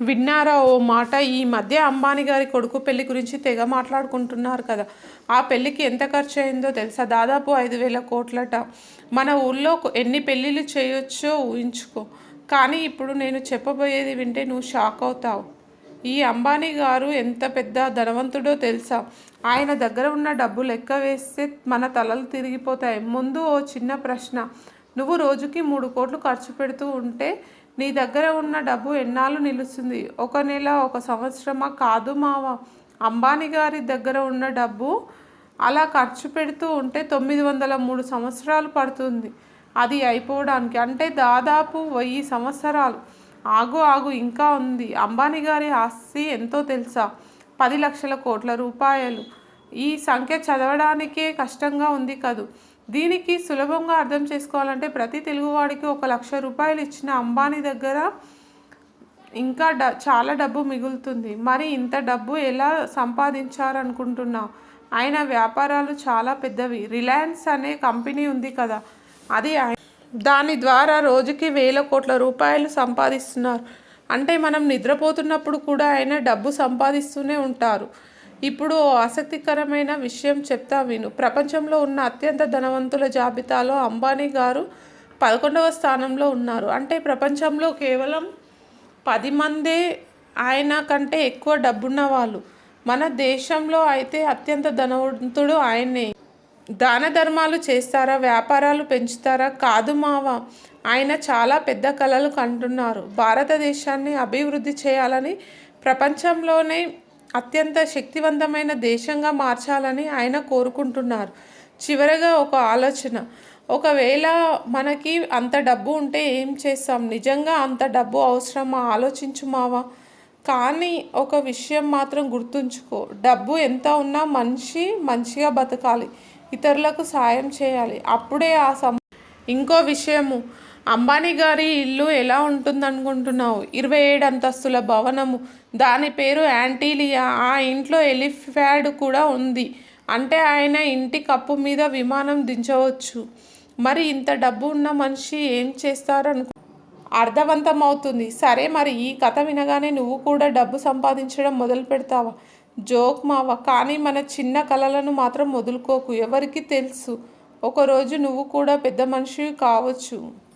విన్నారా ఓ మాట? ఈ మధ్య అంబానీ గారి కొడుకు పెళ్ళి గురించి తెగ మాట్లాడుకుంటున్నారు కదా. ఆ పెళ్ళికి ఎంత ఖర్చు అయిందో తెలుసా? దాదాపు ఐదు వేల కోట్లట. మన ఊళ్ళో ఎన్ని పెళ్ళిళ్ళు చేయొచ్చో ఊహించుకో. కానీ ఇప్పుడు నేను చెప్పబోయేది వింటే నువ్వు షాక్ అవుతావు. ఈ అంబానీ గారు ఎంత పెద్ద ధనవంతుడో తెలుసా? ఆయన దగ్గర ఉన్న డబ్బు లెక్క వేస్తే మన తలలు తిరిగిపోతాయి. ముందు ఓ చిన్న ప్రశ్న. నువ్వు రోజుకి మూడు కోట్లు ఖర్చు పెడుతూ ఉంటే నీ దగ్గర ఉన్న డబ్బు ఎన్నాళ్ళు నిలుస్తుంది? ఒక నెల ఒక సంవత్సరమా? కాదు మావా. అంబానీ గారి దగ్గర ఉన్న డబ్బు అలా ఖర్చు పెడుతూ ఉంటే తొమ్మిది వందల మూడు సంవత్సరాలు పడుతుంది. అది అయిపోవడానికి అంటే దాదాపు వెయ్యి సంవత్సరాలు. ఆగు ఆగు ఇంకా ఉంది. అంబానీ గారి ఆస్తి ఎంతో తెలుసా? పది లక్షల కోట్ల రూపాయలు. ఈ సంఖ్య చదవడానికే కష్టంగా ఉంది కదూ. దీనికి సులభంగా అర్థం చేసుకోవాలంటే ప్రతి తెలుగువాడికి ఒక లక్ష రూపాయలు ఇచ్చిన అంబానీ దగ్గర ఇంకా డ చాలా డబ్బు మిగులుతుంది. మరి ఇంత డబ్బు ఎలా సంపాదించారనుకుంటున్నావు? ఆయన వ్యాపారాలు చాలా పెద్దవి. రిలయన్స్ అనే కంపెనీ ఉంది కదా అది దాని ద్వారా రోజుకి వేల కోట్ల రూపాయలు సంపాదిస్తున్నారు. అంటే మనం నిద్రపోతున్నప్పుడు కూడా ఆయన డబ్బు సంపాదిస్తూనే ఉంటారు. ఇప్పుడు ఓ ఆసక్తికరమైన విషయం చెప్తా విను. ప్రపంచంలో ఉన్న అత్యంత ధనవంతుల జాబితాలో అంబానీ గారు పదకొండవ స్థానంలో ఉన్నారు. అంటే ప్రపంచంలో కేవలం పది మందే ఆయన కంటే ఎక్కువ డబ్బున్న వాళ్ళు. మన దేశంలో అయితే అత్యంత ధనవంతుడు ఆయనే. దాన ధర్మాలు చేస్తారా? వ్యాపారాలు పెంచుతారా? కాదు మావా ఆయన చాలా పెద్ద కళలు కంటున్నారు. భారతదేశాన్ని అభివృద్ధి చేయాలని ప్రపంచంలోనే అత్యంత శక్తివంతమైన దేశంగా మార్చాలని ఆయన కోరుకుంటున్నారు. చివరగా ఒక ఆలోచన. ఒకవేళ మనకి అంత డబ్బు ఉంటే ఏం చేస్తాం? నిజంగా అంత డబ్బు అవసరమా? ఆలోచించు మావా. కానీ ఒక విషయం మాత్రం గుర్తుంచుకో. డబ్బు ఎంత ఉన్నా మనిషి మంచిగా బతకాలి. ఇతరులకు సాయం చేయాలి. అప్పుడే ఆ సం ఇంకో విషయము. అంబానీ గారి ఇల్లు ఎలా ఉంటుందనుకుంటున్నావు? ఇరవై ఏడు అంతస్తుల భవనము. దాని పేరు యాంటీలియా. ఆ ఇంట్లో ఎలిఫ్యాడ్ కూడా ఉంది. అంటే ఆయన ఇంటి కప్పు మీద విమానం దించవచ్చు. మరి ఇంత డబ్బు ఉన్న మనిషి ఏం చేస్తారను? అర్థవంతం అవుతుంది సరే మరి ఈ కథ వినగానే నువ్వు కూడా డబ్బు సంపాదించడం మొదలు పెడతావా? జోక్ మావా. కానీ మన చిన్న కళలను మాత్రం వదులుకోకు. ఎవరికి తెలుసు. ఒకరోజు నువ్వు కూడా పెద్ద మనిషి కావచ్చు.